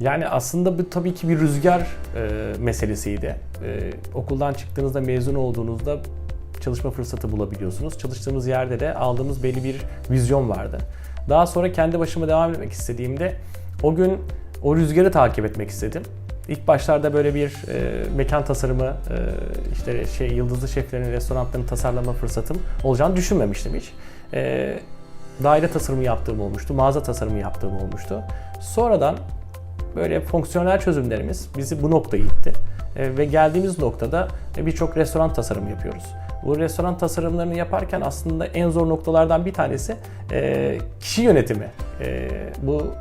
Yani aslında bu tabii ki bir rüzgar e, meselesiydi. E, okuldan çıktığınızda, mezun olduğunuzda çalışma fırsatı bulabiliyorsunuz. Çalıştığımız yerde de aldığımız belli bir vizyon vardı. Daha sonra kendi başıma devam etmek istediğimde o gün o rüzgarı takip etmek istedim. İlk başlarda böyle bir e, mekan tasarımı, e, işte şey yıldızlı şeflerin restoranlarını tasarlama fırsatım olacağını düşünmemiştim hiç. E, daire tasarımı yaptığım olmuştu, mağaza tasarımı yaptığım olmuştu. Sonradan böyle fonksiyonel çözümlerimiz bizi bu noktaya itti. E, ve geldiğimiz noktada e, birçok restoran tasarımı yapıyoruz. Bu restoran tasarımlarını yaparken aslında en zor noktalardan bir tanesi e, kişi yönetimi. E, bu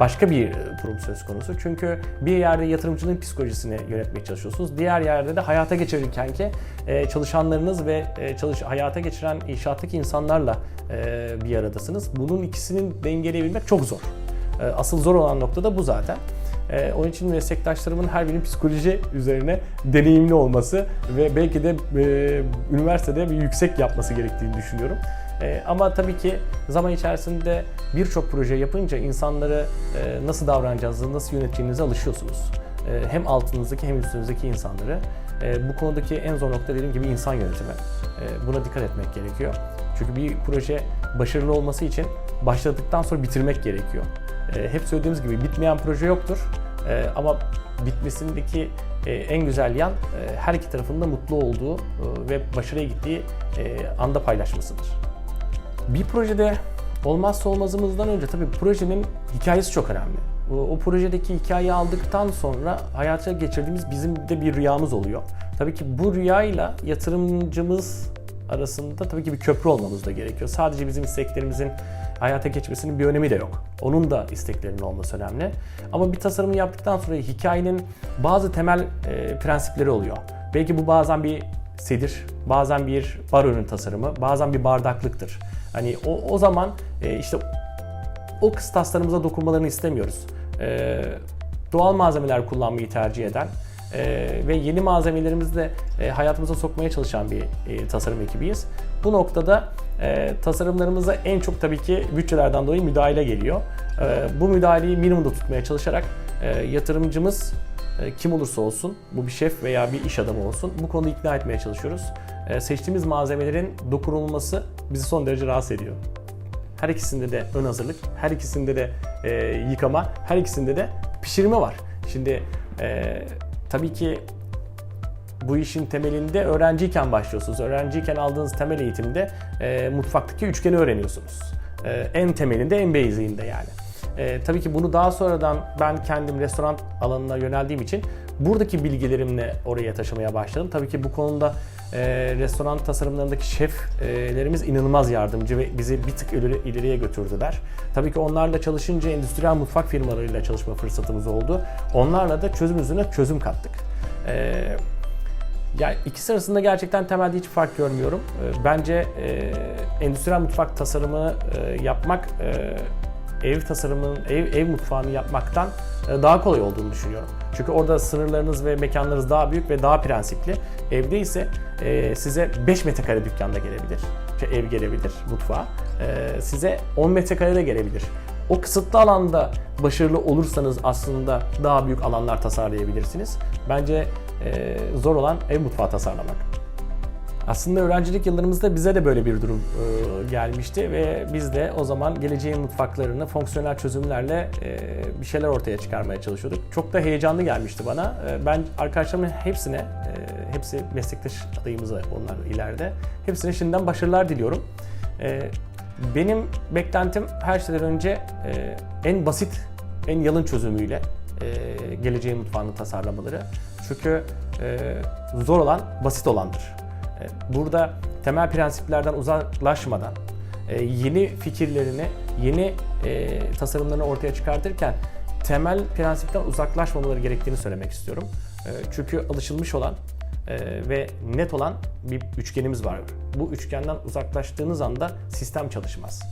başka bir durum söz konusu. Çünkü bir yerde yatırımcının psikolojisini yönetmeye çalışıyorsunuz. Diğer yerde de hayata geçirirken ki e, çalışanlarınız ve e, çalış hayata geçiren inşaattaki insanlarla e, bir aradasınız. Bunun ikisinin dengeleyebilmek çok zor. E, Asıl zor olan nokta da bu zaten. E, onun için meslektaşlarımın her birinin psikoloji üzerine deneyimli olması ve belki de e, üniversitede bir yüksek yapması gerektiğini düşünüyorum. E, ama tabii ki zaman içerisinde birçok proje yapınca insanları nasıl davranacağınızı, nasıl yöneteceğinize alışıyorsunuz. Hem altınızdaki hem üstünüzdeki insanları. Bu konudaki en zor nokta dediğim gibi insan yönetimi. Buna dikkat etmek gerekiyor. Çünkü bir proje başarılı olması için başladıktan sonra bitirmek gerekiyor. E, hep söylediğimiz gibi bitmeyen proje yoktur. E, ama bitmesindeki e, en güzel yan e, her iki tarafında mutlu olduğu e, ve başarıya gittiği anda paylaşmasıdır. Bir projede olmazsa olmazımızdan önce tabii projenin hikayesi çok önemli. O projedeki hikayeyi aldıktan sonra hayata geçirdiğimiz bizim de bir rüyamız oluyor. Tabii ki bu rüyayla yatırımcımız arasında tabii ki bir köprü olmamız da gerekiyor. Sadece bizim isteklerimizin hayata geçmesinin bir önemi de yok. Onun da isteklerinin olması önemli. Ama bir tasarımı yaptıktan sonra hikayenin bazı temel e, prensipleri oluyor. Belki bu bazen bir sedir, bazen bir bar ürün tasarımı, bazen bir bardaklıktır. Hani o, o zaman e, işte o kıstaslarımıza dokunmalarını istemiyoruz. E, doğal malzemeler kullanmayı tercih eden e, ve yeni malzemelerimizi de e, hayatımıza sokmaya çalışan bir e, tasarım ekibiyiz. Bu noktada e, tasarımlarımıza en çok tabii ki bütçelerden dolayı müdahale geliyor. E, bu müdahaleyi minimumda tutmaya çalışarak e, yatırımcımız e, kim olursa olsun, bu bir şef veya bir iş adamı olsun, bu konuda ikna etmeye çalışıyoruz. E, seçtiğimiz malzemelerin dokunulması bizi son derece rahatsız ediyor. Her ikisinde de ön hazırlık, her ikisinde de e, yıkama, her ikisinde de pişirme var. Şimdi e, tabii ki bu işin temelinde öğrenciyken başlıyorsunuz. Öğrenciyken aldığınız temel eğitimde e, mutfaktaki üçgeni öğreniyorsunuz. E, en temelinde, en basic'inde yani. E, tabii ki bunu daha sonradan ben kendim restoran alanına yöneldiğim için buradaki bilgilerimle oraya taşımaya başladım. Tabii ki bu konuda e, restoran tasarımlarındaki şeflerimiz inanılmaz yardımcı ve bizi bir tık ileri, ileriye götürdüler. Tabii ki onlarla çalışınca endüstriyel mutfak firmalarıyla çalışma fırsatımız oldu. Onlarla da çözüm üzerine çözüm kattık. E, yani ikisi arasında gerçekten temelde hiç fark görmüyorum. E, Bence e, endüstriyel mutfak tasarımı e, yapmak e, ev tasarımının, ev, ev mutfağını yapmaktan e, daha kolay olduğunu düşünüyorum. Çünkü orada sınırlarınız ve mekanlarınız daha büyük ve daha prensipli. Evde ise e, size 5 metrekare dükkanda gelebilir, şey, ev gelebilir mutfağa. E, size 10 metrekare de gelebilir. O kısıtlı alanda başarılı olursanız aslında daha büyük alanlar tasarlayabilirsiniz. Bence e, zor olan ev mutfağı tasarlamak. Aslında öğrencilik yıllarımızda bize de böyle bir durum e, gelmişti ve biz de o zaman geleceğin mutfaklarını fonksiyonel çözümlerle e, bir şeyler ortaya çıkarmaya çalışıyorduk. Çok da heyecanlı gelmişti bana. E, ben arkadaşlarımın hepsine, hepsi meslektaş adayımıza onlar ileride, hepsine şimdiden başarılar diliyorum. Benim beklentim her şeyden önce en basit, en yalın çözümüyle e, geleceğin mutfağını tasarlamaları. Çünkü e, zor olan basit olandır. E, Burada temel prensiplerden uzaklaşmadan e, yeni fikirlerini, yeni e, tasarımlarını ortaya çıkartırken temel prensipten uzaklaşmamaları gerektiğini söylemek istiyorum. E, Çünkü alışılmış olan e, ve net olan bir üçgenimiz var. Bu üçgenden uzaklaştığınız anda sistem çalışmaz.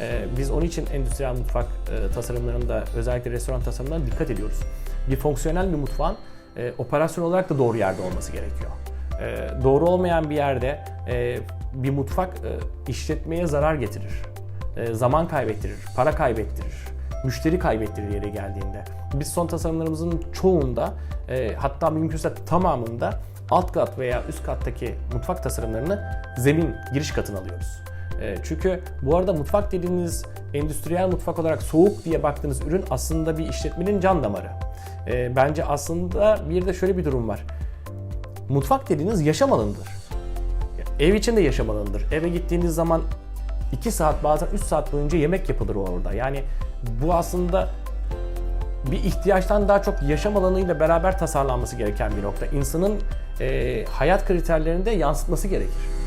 E, Biz onun için endüstriyel mutfak e, tasarımlarında özellikle restoran tasarımlarına dikkat ediyoruz. Bir fonksiyonel bir mutfağın e, operasyon olarak da doğru yerde olması gerekiyor. E, doğru olmayan bir yerde bir mutfak işletmeye zarar getirir. Zaman kaybettirir, para kaybettirir, müşteri kaybettirir yere geldiğinde. biz son tasarımlarımızın çoğunda hatta mümkünse tamamında alt kat veya üst kattaki mutfak tasarımlarını zemin giriş katına alıyoruz. E, çünkü bu arada mutfak dediğiniz endüstriyel mutfak olarak soğuk diye baktığınız ürün aslında bir işletmenin can damarı. E, bence aslında bir de şöyle bir durum var. Mutfak dediğiniz yaşam alanıdır. Ev içinde yaşam alanıdır. Eve gittiğiniz zaman 2 saat bazen 3 saat boyunca yemek yapılır orada. Yani bu aslında bir ihtiyaçtan daha çok yaşam alanıyla beraber tasarlanması gereken bir nokta. İnsanın e, hayat kriterlerinde yansıtması gerekir.